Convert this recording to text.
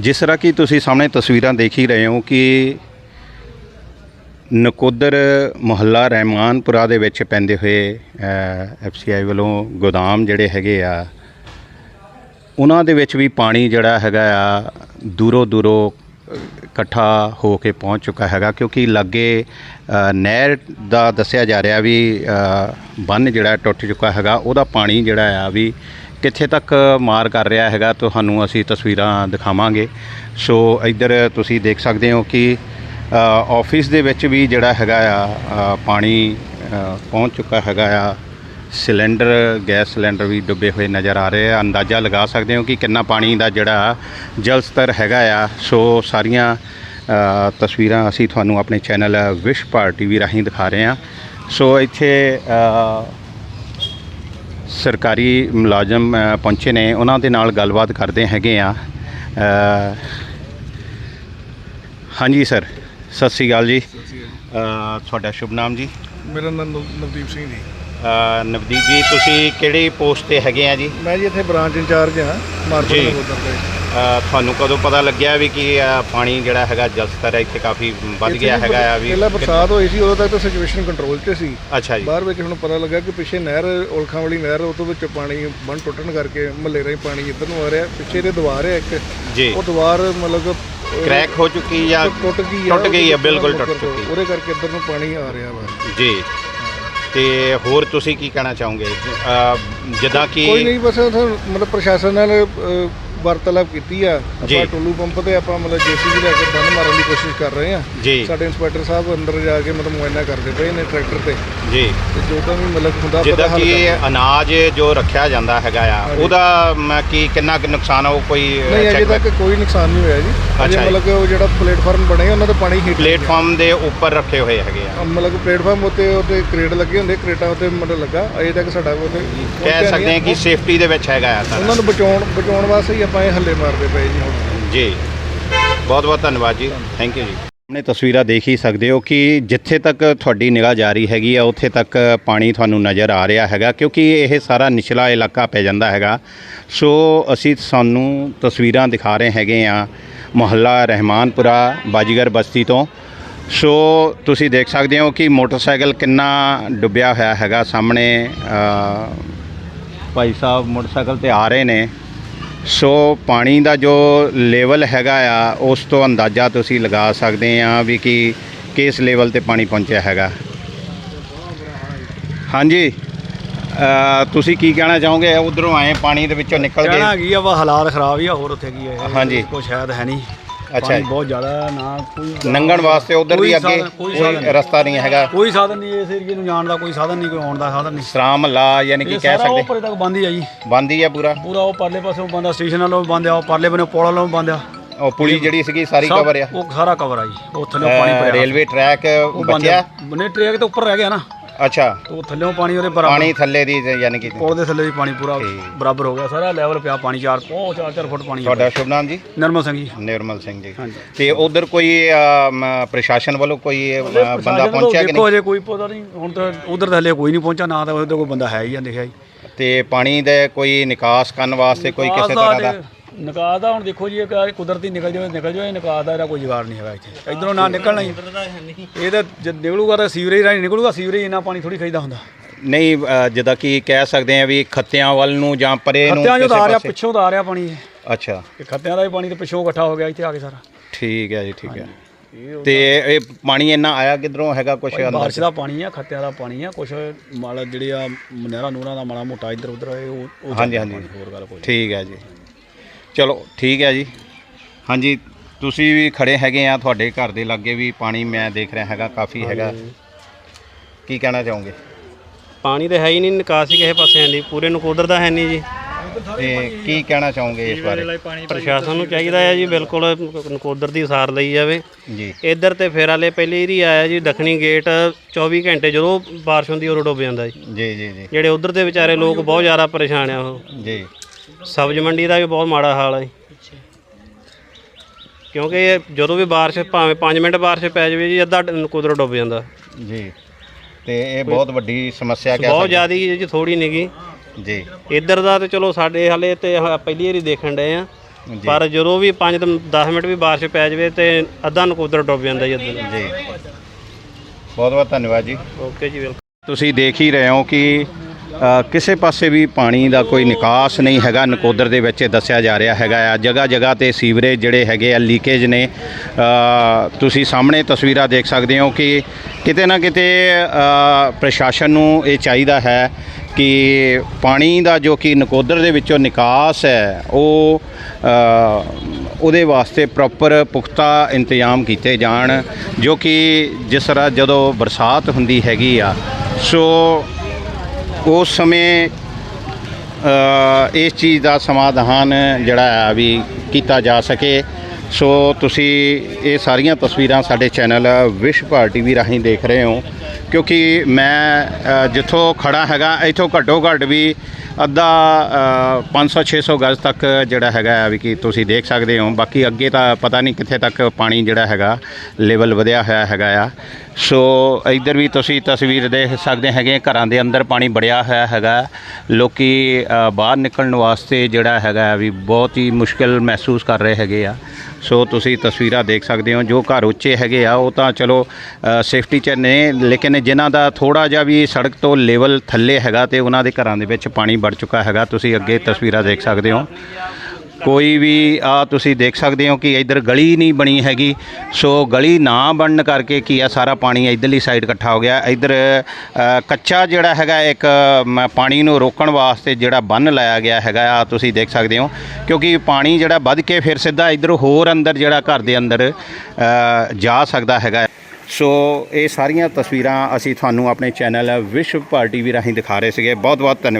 ਜਿਸ ਤਰ੍ਹਾਂ ਕਿ ਤੁਸੀਂ ਸਾਹਮਣੇ ਤਸਵੀਰਾਂ ਦੇਖ ਹੀ ਰਹੇ ਹੋ ਕਿ ਨਕੋਦਰ ਮੁਹੱਲਾ ਰਹਿਮਾਨਪੁਰਾ ਦੇ ਵਿੱਚ ਪੈਂਦੇ ਹੋਏ ਐਫਸੀਆਈ ਵੱਲੋਂ ਗੋਦਾਮ ਜਿਹੜੇ ਹੈਗੇ ਆ, ਉਹਨਾਂ ਦੇ ਵਿੱਚ ਵੀ ਪਾਣੀ ਜਿਹੜਾ ਹੈਗਾ ਆ, ਦੂਰੋਂ ਦੂਰੋਂ ਇਕੱਠਾ ਹੋ ਕੇ ਪਹੁੰਚ ਚੁੱਕਾ ਹੈਗਾ, ਕਿਉਂਕਿ ਲਾਗੇ ਨਹਿਰ ਦਾ ਦੱਸਿਆ ਜਾ ਰਿਹਾ ਵੀ ਬੰਨ ਜਿਹੜਾ ਟੁੱਟ ਚੁੱਕਾ ਹੈਗਾ, ਉਹਦਾ ਪਾਣੀ ਜਿਹੜਾ ਆ ਵੀ ਕਿੱਥੇ ਤੱਕ ਮਾਰ ਕਰ ਰਿਹਾ ਹੈਗਾ ਤੁਹਾਨੂੰ ਅਸੀਂ ਤਸਵੀਰਾਂ ਦਿਖਾਵਾਂਗੇ। ਸੋ ਇੱਧਰ ਤੁਸੀਂ ਦੇਖ ਸਕਦੇ ਹੋ ਕਿ ਅ, ਆਫਿਸ ਦੇ ਵਿੱਚ ਵੀ ਜਿਹੜਾ ਹੈਗਾ ਆ ਪਾਣੀ ਪਹੁੰਚ ਚੁੱਕਾ ਹੈਗਾ ਆ। ਸਿਲੰਡਰ ਗੈਸ ਸਿਲੰਡਰ ਵੀ ਡੁੱਬੇ ਹੋਏ ਨਜ਼ਰ ਆ ਰਹੇ ਆ। ਅੰਦਾਜ਼ਾ ਲਗਾ ਸਕਦੇ ਹੋ ਕਿ ਕਿੰਨਾ ਪਾਣੀ ਦਾ ਜਿਹੜਾ ਜਲ ਸਤਰ ਹੈਗਾ ਆ। ਸੋ ਸਾਰੀਆਂ ਤਸਵੀਰਾਂ ਅਸੀਂ ਤੁਹਾਨੂੰ ਆਪਣੇ ਚੈਨਲ ਵਿਸ਼ ਭਾਰ ਟੀਵੀ ਰਾਹੀਂ ਦਿਖਾ ਰਹੇ ਹਾਂ। ਸੋ ਇੱਥੇ ਸਰਕਾਰੀ ਮੁਲਾਜ਼ਮ ਪਹੁੰਚੇ ਨੇ। ਉਹਨਾਂ ਦੇ ਨਾਲ ਗੱਲਬਾਤ ਕਰਦੇ ਹੈਗੇ ਆ। ਹਾਂਜੀ ਸਰ ਸਤਿ ਸ੍ਰੀ ਅਕਾਲ ਜੀ। ਤੁਹਾਡਾ ਸ਼ੁਭ ਨਾਮ ਜੀ? ਮੇਰਾ ਨਾਮ ਨਵ- ਨਵਦੀਪ ਸਿੰਘ ਜੀ। ਨਵਦੀਪ ਜੀ ਤੁਸੀਂ ਕਿਹੜੀ ਪੋਸਟ ਤੇ ਹੈਗੇ ਆ ਜੀ? ਮੈਂ ਜੀ ਇੱਥੇ ਬ੍ਰਾਂਚ ਇੰਚਾਰਜ ਹਾਂ ਮਾਰਕੀਟ। ਦੇ ਤੁਹਾਨੂੰ ਕਦੋਂ ਪਤਾ ਲੱਗਿਆ ਵੀ ਕਿ ਅ, ਪਾਣੀ ਜਿਹੜਾ ਹੈਗਾ ਜਲ ਸਤਰ ਇੱਥੇ ਕਾਫੀ ਵੱਧ ਗਿਆ ਹੈਗਾ ਆ ਵੀ ਪਹਿਲਾਂ ਬਰਸਾਤ ਹੋਈ ਸੀ ਉਦੋਂ ਤੱਕ ਤਾਂ ਸਿਚੁਏਸ਼ਨ ਕੰਟਰੋਲ 'ਚ ਸੀ। ਅੱਛਾ ਜੀ। ਬਾਹਰ ਵਿੱਚ ਹੁਣ ਪਤਾ ਲੱਗਾ ਕਿ ਪਿੱਛੇ ਨਹਿਰ ਔਲਖਾਂ ਵਾਲੀ ਨਹਿਰ ਉਹ ਤੋਂ ਵਿੱਚ ਪਾਣੀ ਬੰਨ ਟੁੱਟਣ ਕਰਕੇ ਮਹੱਲੇ ਰਾਹੀਂ ਪਾਣੀ ਇੱਧਰ ਨੂੰ ਆ ਰਿਹਾ ਪਿੱਛੇ ਦੇ ਦੀਵਾਰ ਹੈ ਇੱਕ। ਜੀ। ਉਹ ਦੀਵਾਰ ਮਤਲਬ ਕ੍ਰੈਕ ਹੋ ਚੁੱਕੀ ਜਾਂ ਟੁੱਟ ਗਈ ਟੁੱਟ ਗਈ ਹੈ, ਬਿਲਕੁਲ ਟੁੱਟ ਚੁੱਕੀ। ਉਹਦੇ ਕਰਕੇ ਇੱਧਰ ਨੂੰ ਪਾਣੀ ਆ ਰਿਹਾ ਵਾ। ਜੀ। ਤੇ ਹੋਰ ਤੁਸੀਂ ਕੀ ਕਹਿਣਾ ਚਾਹੋਗੇ? ਜਿੱਦਾਂ ਕੋਈ ਕਿ ਨਹੀਂ ਬਸ ਮਤਲਬ ਪ੍ਰਸ਼ਾਸਨ ਨਾਲ ਵਾਰਤਾਲਾਪ ਕੀਤੀ ਆ। ਆਪਾਂ ਟੋਲੂ ਪੰਪ ਤੇ ਆਪਾਂ ਮਤਲਬ ਜੀਸੀਬੀ ਲੈ ਕੇ ਬੰਨ ਮਾਰਨ ਦੀ ਕੋਸ਼ਿਸ਼ ਕਰ ਰਹੇ ਆ। ਸਾਡੇ ਇੰਸਪੈਕਟਰ ਸਾਹਿਬ ਅੰਦਰ ਜਾ ਕੇ ਮਤਲਬ ਮੁਆਇਨਾ ਕਰਦੇ ਪਏ ਨੇ ਟਰੈਕਟਰ ਤੇ। ਜੀ। ਤੇ ਜੋ ਤਾਂ ਵੀ ਮਤਲਬ ਹੁੰਦਾ ਜਿੱਦਾਂ ਹੱਲ ਕਿ। ਅਨਾਜ ਜੋ ਰੱਖਿਆ ਜਾਂਦਾ ਹੈਗਾ ਆ। ਉਹਦਾ ਮ, ਕੀ ਕਿੰਨਾ ਕੁ ਨੁਕਸਾਨ ਆ ਉਹ ਕੋਈ ਨਹੀਂ ਅਜੇ ਤੱਕ ਕੋਈ ਨੁਕਸਾਨ ਨਹੀਂ ਹੋਇਆ ਜੀ। ਅਜੇ। ਮਤਲਬ ਕਿ ਉਹ ਜਿਹੜਾ ਪਲੇਟਫਾਰਮ ਬਣੇ ਉਹਨਾਂ ਤੇ ਪਾਣੀ ਹੀਟ ਪਲੇਟਫਾਰਮ ਦੇ ਉੱਪਰ ਰੱਖੇ ਹੋਏ ਹੈਗੇ ਆ। ਮਤਲਬ ਪਲੇਟਫਾਰਮ ਉੱਤੇ ਉੱਤੇ ਕ੍ਰੇਡ ਲੱਗੇ ਹੁੰਦੇ ਕ੍ਰੇਟਾਂ ਉੱਤੇ ਮਤਲਬ ਲੱਗਾ। ਅਜੇ ਤੱਕ ਸਾਡਾ ਉਹਦੇ ਕਹਿ ਸਕਦੇ ਹਾਂ ਨਹੀਂ ਕਿ ਸੇਫਟੀ ਦੇ ਵਿੱਚ ਹੈਗਾ ਆ ਸਾਰਾ ਉਹਨਾਂ ਨੂੰ ਬਚਾਉਣ ਬਚਾਉਣ ਵਾਸਤੇ ਹੀ ਆਪਾਂ ਹੱਲੇ ਮਾਰਦੇ ਪਏ ਜੀ ਹੁਣ। ਜੀ। ਬਹੁਤ ਬਹੁਤ ਧੰਨਵਾਦ ਜੀ। ਥੈਂਕ ਯੂ ਜੀ। ਸਾਹਮਣੇ ਤਸਵੀਰਾਂ ਦੇਖ ਹੀ ਸਕਦੇ ਹੋ ਕਿ ਜਿੱਥੇ ਤੱਕ ਤੁਹਾਡੀ ਨਿਗਾਹ ਜਾ ਰਹੀ ਹੈਗੀ ਆ, ਉੱਥੇ ਤੱਕ ਪਾਣੀ ਤੁਹਾਨੂੰ ਨਜ਼ਰ ਆ ਰਿਹਾ ਹੈਗਾ, ਕਿਉਂਕਿ ਇਹ ਸਾਰਾ ਨਿਚਲਾ ਇਲਾਕਾ ਪੈ ਜਾਂਦਾ ਹੈਗਾ। ਸੋ ਅਸੀਂ ਸਾਨੂੰ ਤਸਵੀਰਾਂ ਦਿਖਾ ਰਹੇ ਹੈਗੇ ਆ ਮੁਹੱਲਾ ਰਹਿਮਾਨਪੁਰਾ ਬਾਜੀਗਰ ਬਸਤੀ ਤੋਂ। ਸੋ ਤੁਸੀਂ ਦੇਖ ਸਕਦੇ ਹੋ ਕਿ ਮੋਟਰਸਾਈਕਲ ਕਿੰਨਾ ਡੁੱਬਿਆ ਹੋਇਆ ਹੈਗਾ ਸਾਹਮਣੇ। ਭਾਈ ਸਾਹਿਬ ਮੋਟਰਸਾਈਕਲ ਤੇ ਆ ਰਹੇ ਨੇ। ਸੋ ਪਾਣੀ ਦਾ ਜੋ ਲੈਵਲ ਹੈਗਾ ਆ ਉਸ ਤੋਂ ਅੰਦਾਜ਼ਾ ਤੁਸੀਂ ਲਗਾ ਸਕਦੇ ਆ ਵੀ ਕਿ ਕਿਸ ਲੈਵਲ ਤੇ ਪਾਣੀ ਪਹੁੰਚਿਆ ਹੈਗਾ। ਹਾਂਜੀ। ਤੁਸੀਂ ਕੀ ਕਹਿਣਾ ਚਾਹੋਗੇ? ਉਧਰੋਂ ਆਏ ਪਾਣੀ ਦੇ ਵਿੱਚੋਂ ਨਿਕਲ ਕਹਿਣਾ ਕੇ ਕੀ ਆ ਵਾ ਹਾਲਾਤ ਖਰਾਬ ਹੀ ਆ ਹੋਰ ਉੱਥੇ ਕੀ ਹੈ ਹਾਂਜੀ। ਕੋਈ ਸ਼ਾਇਦ ਹੈ ਨਹੀਂ। ਅੱਛਾ ਪਾਣੀ ਜੀ। ਬਹੁਤ ਜ਼ਿਆਦਾ ਨਾ ਕੋਈ ਲੰਘਣ ਵਾਸਤੇ ਉਧਰ ਕੋਈ ਦੀ ਅੱਗੇ ਸਾਧਨ- ਕੋਈ ਕੋਈ ਸਾਧਨ ਨਹੀਂ। ਰਸਤਾ ਨਹੀਂ ਹੈਗਾ। ਕੋਈ ਸਾਧਨ ਨਹੀਂ ਇਸ ਏਰੀਏ ਨੂੰ ਜਾਣ ਦਾ ਕੋਈ ਸਾਧਨ ਨਹੀਂ ਕੋਈ ਆਉਣ ਦਾ ਸਾਧਨ ਨਹੀਂ। ਸਰਾਮ ਲਾ ਯਾਨੀ ਕਿ ਇਹ ਕਹਿ ਸਾਰਾ ਉਹ ਸਕਦੇ। ਪਰੇ ਤੱਕ ਬੰਦ ਹੀ ਆ ਜੀ। ਬੰਦ ਹੀ ਆ ਪੂਰਾ? ਪੂਰਾ ਉਹ ਪਰਲੇ ਪਾਸੇ ਬੰਦ ਸਟੇਸ਼ਨ ਵਾਲੋਂ ਬੰਦ ਆ ਉਹ ਪਰਲੇ ਬੰਨੇ ਪੁਲ ਵਾਲੋਂ ਬੰਦ ਆ। ਉਹ ਪੁਲੀ ਜਿਹੜੀ ਸੀਗੀ ਸਾਰੀ ਸਭ- ਕਵਰ ਆ ਉਹ ਸਾਰਾ ਕਵਰ ਆ ਜੀ। ਉਹ ਥੱਲੇ ਪਾਣੀ ਅ, ਭਰਿਆ। ਰੇਲਵੇ ਟਰੈਕ ਉਹ ਬੰਦ ਬਚਿਆ? ਬਨੇ ਟਰੇਕ ਤੇ ਉੱਪਰ ਰਹਿ ਗਿਆ ਨਾ। ਅੱਛਾ। ਤੇ ਉਹ ਥੱਲੇੋਂ ਪਾਣੀ ਉਹਦੇ ਬਰਾਬਰ ਪਾਣੀ ਥੱਲੇ ਦੀ ਯਾਨੀ ਕਿ ਪੁਲ ਦੇ ਥੱਲੇ ਦੀ ਪਾਣੀ ਪੂਰਾ ਠੀਕ। ਬਰਾਬਰ ਹੋ ਗਿਆ। ਸਾਰਾ ਲੈਵਲ ਪਿਆ ਪਾਣੀ 4 ਉਹ 4-4 ਫੁੱਟ ਪਾਣੀ ਆ। ਤੁਹਾਡਾ ਸ਼ੁਭ ਨਾਮ ਜੀ? ਨਰਮਲ ਸਿੰਘ ਜੀ। ਨਿਰਮਲ ਸਿੰਘ ਜੀ। ਹਾਂਜੀ। ਤੇ ਉਧਰ ਕੋਈ ਪ੍ਰਸ਼ਾਸਨ ਵੱਲੋਂ ਕੋਈ ਬੰਦਾ ਪ੍ਰਸ਼ਾਸਨ ਪਹੁੰਚਿਆ ਕਿ ਦੇਖੋ ਨਹੀਂ? ਕੋਈ ਪਤਾ ਨਹੀਂ। ਹੁਣ ਤਾਂ ਉਧਰ ਥੱਲੇ ਕੋਈ ਨਹੀਂ ਪਹੁੰਚਾ ਨਾ ਤਾਂ ਉਹਦੇ ਕੋਈ ਬੰਦਾ ਹੈ ਹੀ ਆ ਲਿਖਿਆ ਜੀ ਤੇ ਪਾਣੀ ਦੇ ਕੋਈ ਨਿਕਾਸ ਕਰਨ ਵਾਸਤੇ ਕੋਈ ਕਿਸੇ ਤਰ੍ਹਾਂ ਦਾ ਤੇ- ਨਿਕਾਸ ਦਾ ਹੁਣ ਦੇਖੋ ਜੀ ਇਹ ਕਿ ਕੁਦਰਤੀ ਨਿਕਲ ਜਾਵੇ ਨਿਕਲ ਜਾਵੇ ਨਿਕਾਸ ਦਾ ਇਹਦਾ ਕੋਈ ਜੁਗਾੜ ਨਹੀਂ ਹੈਗਾ ਇੱਥੇ। ਇਧਰੋਂ ਨਾ ਨਿਕਲਣਾ ਹੀ ਇਹ ਤਾਂ ਜਦ ਨਿਕਲੂਗਾ ਤਾਂ ਸੀਵਰੇਜ ਰਾਹੀਂ ਨਿਕਲੂਗਾ ਸੀਵਰੇਜ ਇੰਨਾ ਪਾਣੀ ਥੋੜੀ ਖਾਈਦਾ ਹੁੰਦਾ। ਨਹੀਂ ਅ, ਜਿੱਦਾਂ ਕਿ ਕਹਿ ਸਕਦੇ ਆ ਵੀ ਖੱਤਿਆਂ ਵੱਲ ਨੂੰ ਜਾਂ ਪਰੇ ਨੂੰ ਖੱਤਿਆਂ ਚੋਂ ਤਾਂ ਆ ਰਿਹਾ ਪਾਸੇ? ਪਿੱਛੋਂ ਤਾਂ ਆ ਰਿਹਾ ਪਾਣੀ ਇਹ। ਅੱਛਾ। ਇਹ ਖੱਤਿਆਂ ਦਾ ਵੀ ਪਾਣੀ ਤੇ ਪਿੱਛੋਂ ਇਕੱਠਾ ਹੋ ਗਿਆ ਇੱਥੇ ਆ ਕੇ ਸਾਰਾ। ਠੀਕ ਹੈ ਜੀ ਠੀਕ ਹੈ। ਤੇ ਇਹ ਪਾਣੀ ਇੰਨਾ ਆਇਆ ਕਿਧਰੋਂ? ਹੈਗਾ ਕੁਛ ਅੰਦਰ? ਬਾਰਿਸ਼ ਦਾ ਪਾਣੀ ਆ ਖੱਤਿਆਂ ਦਾ ਪਾਣੀ ਆ ਕੁਛ ਮਾਲ ਜਿਹੜੇ ਆ ਨਹਿਰਾਂ ਨੂਰਾਂ ਦਾ ਮਾੜਾ ਮੋਟਾ ਇੱਧਰ ਉੱਧਰ ਇਹ ਉਹ ਉਹ ਹਾਂਜੀ, ਹਾਂਜੀ। ਹੋਰ ਗੱਲ ਕੋਈ ਠੀਕ ਹੈ ਜੀ। ਚਲੋ ਠੀਕ ਹੈ ਜੀ। ਹਾਂਜੀ ਤੁਸੀਂ ਵੀ ਖੜੇ ਹੈਗੇ ਆ ਤੁਹਾਡੇ ਘਰ ਦੇ ਲਾਗੇ ਵੀ ਪਾਣੀ ਮੈਂ ਦੇਖ ਰਿਹਾ ਹੈਗਾ ਕਾਫੀ ਹੈਗਾ। ਕੀ ਕਹਿਣਾ ਚਾਹੋਗੇ? ਪਾਣੀ ਤਾਂ ਹੈ ਹੀ ਨਹੀਂ ਨਿਕਾਸ ਕਿਸੇ ਪਾਸੇ ਨਹੀਂ ਪੂਰੇ ਨਕੋਦਰ ਦਾ ਹੈ ਨਹੀਂ ਜੀ। ਤੇ ਕੀ ਕਹਿਣਾ ਚਾਹੋਗੇ ਇਸ ਬਾਰੇ? ਪ੍ਰਸ਼ਾਸਨ ਨੂੰ ਚਾਹੀਦਾ ਹੈ ਜੀ ਬਿਲਕੁਲ ਨਕੋਦਰ ਦੀ ਸਾਰ ਲਈ ਜਾਵੇ। ਜੀ। ਇੱਧਰ ਤੇ ਫੇਰ ਵਾਲੇ ਪਹਿਲੇ ਹੀ ਆਇਆ ਜੀ ਦੱਖਣੀ ਗੇਟ 24 ਘੰਟੇ ਜਦੋਂ ਬਾਰਿਸ਼ ਹੁੰਦੀ ਉਦੋਂ ਡੁੱਬ ਜਾਂਦਾ ਜੀ। ਜੀ ਜੀ ਜੀ। ਜਿਹੜੇ ਉਧਰ ਦੇ ਵਿਚਾਰੇ ਲੋਕ ਬਹੁਤ ਜ਼ਿਆਦਾ ਪਰੇਸ਼ਾਨ ਆ ਉਹ। ਜੀ। ਸਬਜ਼ ਮੰਡੀ ਦਾ ਵੀ ਬਹੁਤ ਮਾੜਾ ਹਾਲ ਹੈ ਕਿਉਂਕਿ ਇਹ ਜਦੋਂ ਵੀ ਬਾਰਿਸ਼ ਭਾਵੇਂ 5 ਮਿੰਟ ਬਾਰਿਸ਼ ਪੈ ਜਾਵੇ ਜੀ ਅੱਧਾ ਨਕੋਦਰ ਡੁੱਬ ਜਾਂਦਾ। ਜੀ। ਤੇ ਇਹ ਬਹੁਤ ਵੱਡੀ ਸਮੱਸਿਆ ਕਹਿ ਬਹੁਤ ਜ਼ਿਆਦੀ ਜੀ ਥੋੜੀ ਨਹੀਂਗੀ ਜੀ। ਇੱਧਰ ਦਾ ਤੇ ਚਲੋ ਸਾਡੇ ਹਾਲੇ ਤੇ ਪਹਿਲੀ ਵਾਰੀ ਦੇਖਣ ਡਏ ਆ। ਪਰ ਜਦੋਂ ਵੀ 5 ਤੋਂ 10 ਮਿੰਟ ਵੀ ਬਾਰਿਸ਼ ਪੈ ਜਾਵੇ ਤੇ ਅੱਧਾ ਨਕੋਦਰ ਡੁੱਬ ਜਾਂਦਾ ਜੀ ਅੱਧਾ ਜੀ। ਬਹੁਤ ਬਹੁਤ ਧੰਨਵਾਦ ਜੀ। ਓਕੇ ਜੀ ਵੈਲਕਮ। ਤੁਸੀਂ ਦੇਖ ਹੀ ਰਹੇ ਹੋ ਕਿ ਕਿਸੇ ਪਾਸੇ ਵੀ ਪਾਣੀ ਦਾ ਕੋਈ ਨਿਕਾਸ ਨਹੀਂ ਹੈਗਾ, ਨਕੋਦਰ ਦੇ ਵਿੱਚ ਦੱਸਿਆ ਜਾ ਰਿਹਾ ਹੈਗਾ ਆ। ਜਗ੍ਹਾ ਜਗ੍ਹਾ ਤੇ ਸੀਵਰੇਜ ਜਿਹੜੇ ਹੈਗੇ ਆ, ਲੀਕੇਜ ਨੇ। ਤੁਸੀਂ ਸਾਹਮਣੇ ਤਸਵੀਰਾਂ ਦੇਖ ਸਕਦੇ ਹੋ ਕਿ ਕਿਤੇ ਨਾ ਕਿਤੇ ਪ੍ਰਸ਼ਾਸਨ ਨੂੰ ਇਹ ਚਾਹੀਦਾ ਹੈ ਕਿ ਪਾਣੀ ਦਾ ਜੋ ਕਿ ਨਕੋਦਰ ਦੇ ਵਿੱਚੋਂ ਨਿਕਾਸ ਹੈ, ਉਹ ਉਹਦੇ ਵਾਸਤੇ ਪ੍ਰੋਪਰ ਪੁਖਤਾ ਇੰਤਜ਼ਾਮ ਕੀਤੇ ਜਾਣ, ਜੋ ਕਿ ਜਿਸ ਤਰ੍ਹਾਂ ਜਦੋਂ ਬਰਸਾਤ ਹੁੰਦੀ ਹੈਗੀ ਆ, ਸੋ ਉਸ ਸਮੇਂ ਇਸ ਚੀਜ਼ ਦਾ ਸਮਾਧਾਨ ਜਿਹੜਾ ਆ ਵੀ ਕੀਤਾ ਜਾ ਸਕੇ। ਸੋ ਤੁਸੀਂ ਇਹ ਸਾਰੀਆਂ ਤਸਵੀਰਾਂ ਸਾਡੇ ਚੈਨਲ ਵਿਸ਼ ਭਾਰਤੀ ਵੀ ਰਾਹੀਂ ਦੇਖ ਰਹੇ ਹੋ। ਕਿਉਂਕਿ ਮੈਂ ਜਿੱਥੋਂ ਖੜਾ ਹੈਗਾ, ਇੱਥੋਂ ਘੱਟੋ ਘੱਟ ਵੀ ਅੱਧਾ 500 600 ਗਜ਼ ਤੱਕ ਜਿਹੜਾ ਹੈਗਾ ਆ ਵੀ ਕਿ ਤੁਸੀਂ ਦੇਖ ਸਕਦੇ ਹੋ। ਬਾਕੀ ਅੱਗੇ ਤਾਂ ਪਤਾ ਨਹੀਂ ਕਿੱਥੇ ਤੱਕ ਪਾਣੀ ਜਿਹੜਾ ਹੈਗਾ ਲੈਵਲ ਵਧਿਆ ਹੋਇਆ ਹੈਗਾ ਆ। ਸੋ ਇੱਧਰ ਵੀ ਤੁਸੀਂ ਤਸਵੀਰ ਦੇਖ ਸਕਦੇ ਹੈਗੇ ਘਰਾਂ ਦੇ ਅੰਦਰ ਪਾਣੀ ਬੜਿਆ ਹੋਇਆ ਹੈਗਾ। ਲੋਕੀ ਬਾਹਰ ਨਿਕਲਣ ਵਾਸਤੇ ਜਿਹੜਾ ਹੈਗਾ ਵੀ ਬਹੁਤ ਹੀ ਮੁਸ਼ਕਲ ਮਹਿਸੂਸ ਕਰ ਰਹੇ ਹੈਗੇ ਆ। ਸੋ ਤੁਸੀਂ ਤਸਵੀਰਾਂ ਦੇਖ ਸਕਦੇ ਹੋ, ਜੋ ਘਰ ਉੱਚੇ ਹੈਗੇ ਆ, ਉਹ ਤਾਂ ਚਲੋ ਸੇਫਟੀ 'ਚ ਨੇ, ਲੇਕਿਨ ਜਿਨ੍ਹਾਂ ਦਾ ਥੋੜਾ ਜਿਹਾ ਵੀ ਸੜਕ ਤੋਂ ਲੈਵਲ ਥੱਲੇ ਹੈਗਾ ਤੇ ਉਹਨਾਂ ਦੇ ਘਰਾਂ ਦੇ ਵਿੱਚ ਪਾਣੀ ਵੜ ਚੁੱਕਾ ਹੈਗਾ, ਤੁਸੀਂ ਅੱਗੇ ਤਸਵੀਰਾਂ ਦੇਖ ਸਕਦੇ ਹੋ। ਕੋਈ ਵੀ ਆ ਤੁਸੀਂ ਦੇਖ ਸਕਦੇ ਹੋ ਕਿ ਇੱਧਰ ਗਲੀ ਨਹੀਂ ਬਣੀ ਹੈਗੀ। ਸੋ ਗਲੀ ਨਾ ਬਣਨ ਕਰਕੇ ਕੀ ਆ ਸਾਰਾ ਪਾਣੀ ਇੱਧਰਲੀ ਸਾਈਡ ਇਕੱਠਾ ਹੋ ਗਿਆ। ਇੱਧਰ ਕੱਚਾ ਜਿਹੜਾ ਹੈਗਾ ਇੱਕ ਮ, ਪਾਣੀ ਨੂੰ ਰੋਕਣ ਵਾਸਤੇ ਜਿਹੜਾ ਬੰਨ ਲਾਇਆ ਗਿਆ ਹੈਗਾ ਆ ਤੁਸੀਂ ਦੇਖ ਸਕਦੇ ਹੋ। ਕਿਉਂਕਿ ਪਾਣੀ ਜਿਹੜਾ ਵੱਧ ਕੇ ਫਿਰ ਸਿੱਧਾ ਇੱਧਰ ਹੋਰ ਅੰਦਰ ਜਿਹੜਾ ਘਰ ਦੇ ਅੰਦਰ ਜਾ ਸਕਦਾ ਹੈਗਾ। ਸੋ ਇਹ ਸਾਰੀਆਂ ਤਸਵੀਰਾਂ ਅਸੀਂ ਤੁਹਾਨੂੰ ਆਪਣੇ ਚੈਨਲ ਵਿਸ਼ਵ ਭਾਰਤੀ ਵੀ ਰਾਹੀਂ ਦਿਖਾ ਰਹੇ ਸੀਗੇ। ਬਹੁਤ ਬਹੁਤ ਧੰਨਵਾਦ।